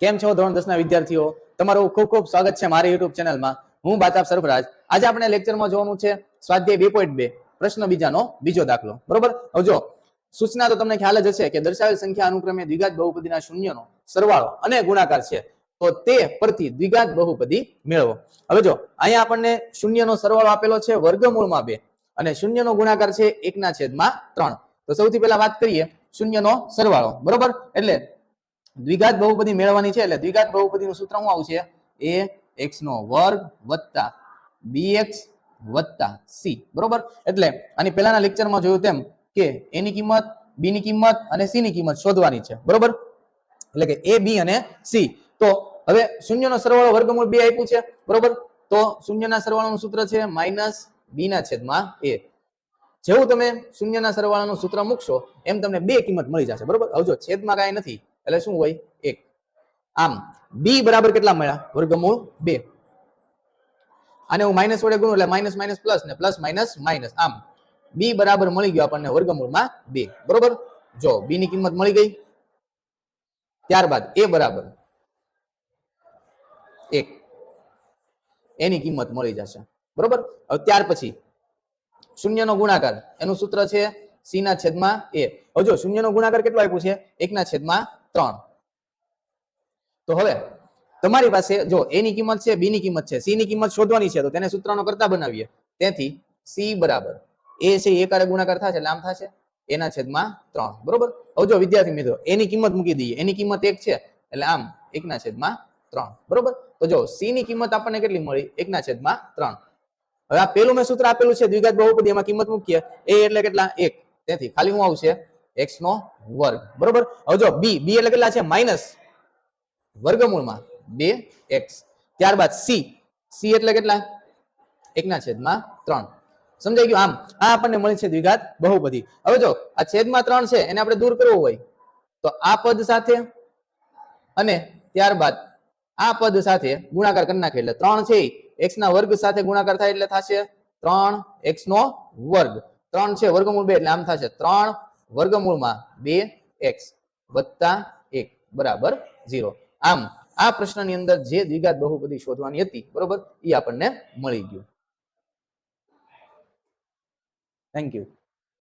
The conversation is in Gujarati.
કેમ છો ધોરણ દસ ના વિદ્યાર્થીઓ? તમારું ખૂબ ખૂબ સ્વાગત છે મારી યુટ્યુબ ચેનલમાં. હું બાતાબ સરફરાજ આજે આપણે લેક્ચરમાં જોવાનું છે સ્વાધ્યાય બે પોઈન્ટ બે, પ્રશ્ન બીજાનો બીજો દાખલો. બરોબર? હવે જો, સૂચના તો તમને ખ્યાલ જ હશે કે દર્શાવેલ સંખ્યા અનુક્રમે દ્વિઘાત બહુપદીના શૂન્યનો સરવાળો અને ગુણાકાર છે. તો તે પરથી દ્વિઘાત બહુપદી મેળવો. હવે જો, અહીંયા આપણને શૂન્યનો સરવાળો આપેલો છે વર્ગમૂળમાં બે અને શૂન્યનો ગુણાકાર છે એકના છેદમાં ત્રણ. તો સૌથી પહેલા વાત કરીએ શૂન્યનો સરવાળો. બરોબર? એટલે દ્વિઘાત બહુપદી મેળવવાની છે એટલે દ્વિઘાત બહુપદીનું સૂત્ર શું આવશે એ એક્સ નો વર્ગ વત્તા બી એક્સ વત્તા સી બરોબર? એટલે આની પહેલાના લેક્ચરમાં જોયું તેમ કે એની કિંમત બી ની કિંમત અને સી ની કિંમત શોધવાની છે. બરોબર? એટલે કે એ બી અને સી તો હવે શૂન્યનો સરવાળો વર્ગમૂળ બે આપ્યું છે. બરોબર? તો શૂન્યના સરવાળાનું સૂત્ર છે માઇનસ બી ના છેદમાં એ જેવું તમે શૂન્યના સરવાળાનું સૂત્ર મૂકશો, એમ તમને બે કિંમત મળી જશે. બરોબર? હવે છેદમાં કાંઈ નથી એટલે શું હોય? એક. આમ બી બરાબર કેટલા મળ્યા? વર્ગમૂળ બે. અને હું માઇનસ વડે ગુણું એટલે માઇનસ માઇનસ પ્લસ ને પ્લસ માઇનસ માઇનસ આમ બી બરાબર મળી ગયો આપણને વર્ગમૂળમાં બે. બરોબર? જો બી ની કિંમત મળી ગઈ. ત્યારબાદ એ બરાબર. એક. એની કિંમત મળી જશે. બરોબર? હવે ત્યાર પછી, શૂન્યનો ગુણાકાર. એનું સૂત્ર છે સી ના છેદમાં એ હવે શૂન્યનો ગુણાકાર કેટલો આપ્યું છે? એકના છેદમાં ત્રણ. તો હવે તમારી પાસે જો એ ની કિંમત છે બી ની કિંમત છે સી ની કિંમત શોધવાની છે, તો તેને સૂત્રનો કરતા બનાવીએ. તેથી સી બરાબર. એ છે એ કારે ગુણાકાર થશે એટલે આમ થશે એના છેદમાં ત્રણ. બરોબર? હવે જો વિદ્યાર્થી મિત્રો એની કિંમત મૂકી દઈએ. એની કિંમત એક છે, એટલે આમ એકના છેદમાં ત્રણ. બરોબર? તો જો સી ની કિંમત આપણને કેટલી મળી? એકના છેદમાં ત્રણ. હવે આ પેલું મેં સૂત્ર આપેલું છે, દ્વિઘાત બહુપદી, એમાં કિંમત મૂકીએ. એ એટલે કેટલા? એક. તેથી ખાલી હું આવશે એક્સ નો વર્ગ. બરોબર? હવે જો બી બી એટલે કેટલા છે? માઇનસ વર્ગમૂળમાં બે એક્સ ત્યારબાદ સી સી એટલે કેટલા? એકના છેદમાં ત્રણ. સમજાઈ ગયું આમ? આ આપણને મળી છે દ્વિઘાત બહુપદી. હવે જો આ છેદમાં ત્રણ છે, એને આપણે દૂર કરવું હોય, તો આ પદ સાથે અને ત્યારબાદ આ પદ સાથે ગુણાકાર કરી નાખે એટલે ત્રણ છે એક્સ ના વર્ગ સાથે ગુણાકાર થાય એટલે થશે ત્રણ એક્સ નો વર્ગ. ત્રણ છે વર્ગમૂળ બે એટલે આમ થશે ત્રણ વર્ગમૂળમાં બે એક્સ વત્તા એક, બરાબર, ઝીરો. આમ, આ પ્રશ્નની અંદર જે દ્વિઘાત બહુપદી શોધવાની હતી, બરોબર એ આપણને મળી ગયું. Thank you